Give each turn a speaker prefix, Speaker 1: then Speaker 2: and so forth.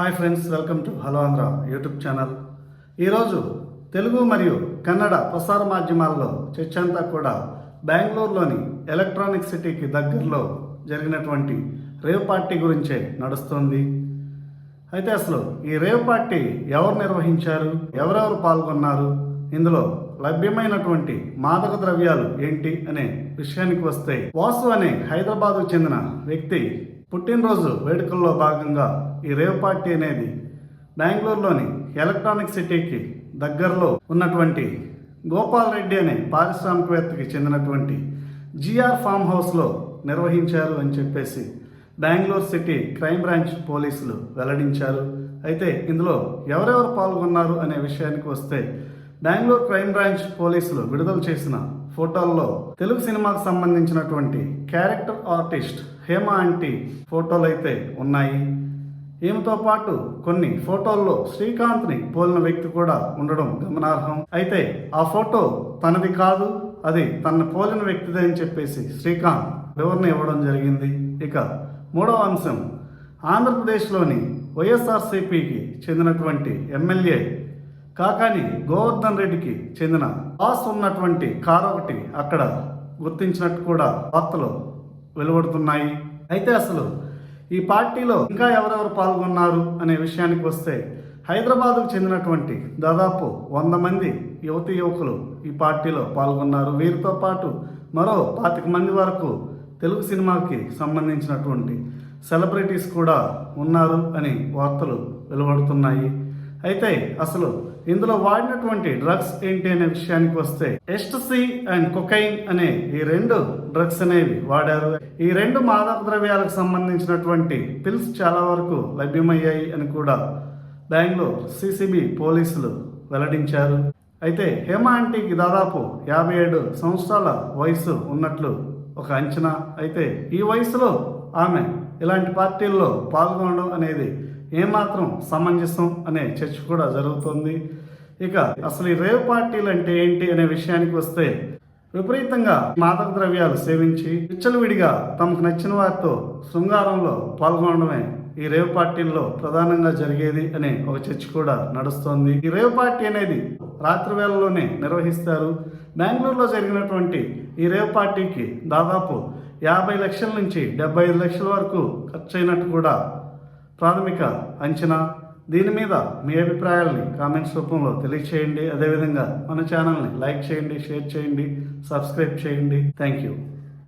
Speaker 1: Hi friends welcome to hello Andhra YouTube channel. ఈరోజు తెలుగు మరియు కన్నడ ప్రసార మాధ్యమాల్లో చర్చ అంతా కూడా బెంగళూరులోని ఎలక్ట్రానిక్ సిటీకి దగ్గరలో జరిగినటువంటి రేవ్ పార్టీ గురించే నడుస్తుంది. అయితే అసలు ఈ రేవ్ పార్టీ ఎవరు నిర్వహించారు ఎవరెవరు పాల్గొన్నారు ఇందులో లభ్యమైనటువంటి మాదక ద్రవ్యాలు ఏంటి అనే విషయానికి వస్తే వాసు అనే హైదరాబాద్కు చెందిన వ్యక్తి పుట్టినరోజు వేడుకల్లో భాగంగా ఈ రేవ్ పార్టీ అనేది బెంగళూరులోని ఎలక్ట్రానిక్ సిటీకి దగ్గరలో ఉన్నటువంటి గోపాల్ రెడ్డి అనే పారిశ్రామికవేత్తకి చెందినటువంటి జిఆర్ ఫామ్ హౌస్లో నిర్వహించారు అని చెప్పేసి బెంగళూరు సిటీ క్రైమ్ బ్రాంచ్ పోలీసులు వెల్లడించారు. అయితే ఇందులో ఎవరెవరు పాల్గొన్నారు అనే విషయానికి వస్తే బెంగళూరు క్రైమ్ బ్రాంచ్ పోలీసులు విడుదల చేసిన ఫోటోల్లో తెలుగు సినిమాకు సంబంధించినటువంటి క్యారెక్టర్ ఆర్టిస్ట్ హేమ ఆంటీ ఫోటోలు అయితే ఉన్నాయి. ఈమెతో పాటు కొన్ని ఫోటోల్లో శ్రీకాంత్ని పోలిన వ్యక్తి కూడా ఉండడం గమనార్హం. అయితే ఆ ఫోటో తనది కాదు అది తన పోలిన వ్యక్తిదే అని చెప్పేసి శ్రీకాంత్ వివరణ ఇవ్వడం జరిగింది. ఇక మూడవ అంశం ఆంధ్రప్రదేశ్లోని వైఎస్ఆర్సీపీకి చెందినటువంటి ఎమ్మెల్యే కాకాని గోవర్ధన్ రెడ్డికి చెందిన పాస్ ఉన్నటువంటి కారు ఒకటి అక్కడ గుర్తించినట్టు కూడా వార్తలు వెలువడుతున్నాయి. అయితే అసలు ఈ పార్టీలో ఇంకా ఎవరెవరు పాల్గొన్నారు అనే విషయానికి వస్తే హైదరాబాద్కు చెందినటువంటి దాదాపు వంద మంది యువతి యువకులు ఈ పార్టీలో పాల్గొన్నారు. వీరితో పాటు మరో పాతిక మంది వరకు తెలుగు సినిమాకి సంబంధించినటువంటి సెలబ్రిటీస్ కూడా ఉన్నారు అని వార్తలు వెలువడుతున్నాయి. అయితే అసలు ఇందులో వాడినటువంటి డ్రగ్స్ ఏంటి అనే విషయానికి వస్తే ఎస్టసి అండ్ కొకైన్ అనే ఈ రెండు డ్రగ్స్ అనేవి వాడారు. ఈ రెండు మాదక ద్రవ్యాలకు సంబంధించినటువంటి పిల్స్ చాలా వరకు లభ్యమయ్యాయి అని కూడా బెంగళూరు సిసిబి పోలీసులు వెల్లడించారు. అయితే హేమ ఆంటీకి దాదాపు యాభై ఏడు సంవత్సరాల వయసు ఉన్నట్లు ఒక అంచనా. అయితే ఈ వయసులో ఆమె ఇలాంటి పార్టీల్లో పాల్గొనడం అనేది ఏమాత్రం సమంజసం అనే చర్చ కూడా జరుగుతుంది. ఇక అసలు ఈ రేవ్ పార్టీలు అంటే ఏంటి అనే విషయానికి వస్తే విపరీతంగా మాదక ద్రవ్యాలు సేవించి విచ్చలవిడిగా తమకు నచ్చిన వారితో శృంగారంలో పాల్గొనడమే ఈ రేవ్ పార్టీల్లో ప్రధానంగా జరిగేది అనే ఒక చర్చ కూడా నడుస్తోంది. ఈ రేవ్ పార్టీ అనేది రాత్రి వేళలోనే నిర్వహిస్తారు. బెంగళూరులో జరిగినటువంటి ఈ రేవ్ పార్టీకి దాదాపు యాభై లక్షల నుంచి డెబ్బై ఐదు లక్షల వరకు ఖర్చు అయినట్టు కూడా ప్రాథమిక అంచనా దీని మీద మీ అభిప్రాయాల్ని కామెంట్స్ రూపంలో తెలియచేయండి. అదేవిధంగా మన ఛానల్ని లైక్ చేయండి షేర్ చేయండి సబ్స్క్రైబ్ చేయండి. Thank you.